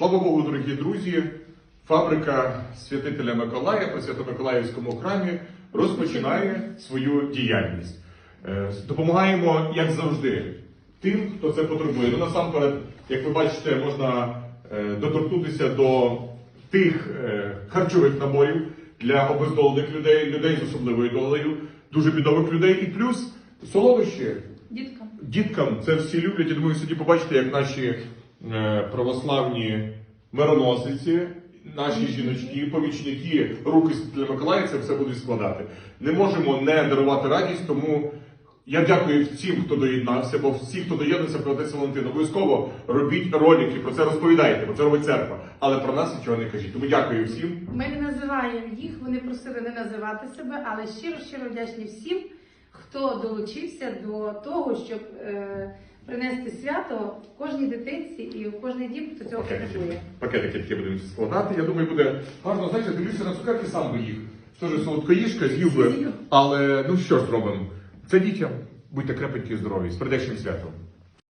Слава Богу, дорогі друзі! Фабрика святителя Миколая при Свято-Миколаївському храмі розпочинає свою діяльність. Е, Допомагаємо, як завжди, тим, хто це потребує. Ну, насамперед, як ви бачите, можна е, доторкнутися до тих е, харчових наборів для обездолених людей, людей з особливою долею, дуже бідових людей, і плюс солодощі. Діткам. Діткам це всі люблять. Я думаю, сьогодні побачите, як наші православні мироносиці, наші жіночки, помічники, руки для Миколая це все будуть складати. Не можемо не дарувати радість, тому я дякую всім, хто доєднався, бо всі, хто доєднався Отець Валентин, обов'язково робіть ролики, про це розповідайте, бо це робить церква. Але про нас нічого не кажіть. Тому дякую всім. Ми не називаємо їх, вони просили не називати себе, але щиро щиро вдячні всім, хто долучився до того, щоб е, принести свято кожній дитинці і у кожній дім, хто цього потребує. пакетики такі будемо складати. Я думаю, буде гарно. Знаєте, дивлюся на цукерки сам би їх. Теж солодкоїжка, з'їв би. Але ну що ж зробимо? Це дітям. Будьте крепенькі і здорові. З прийдешнім святом.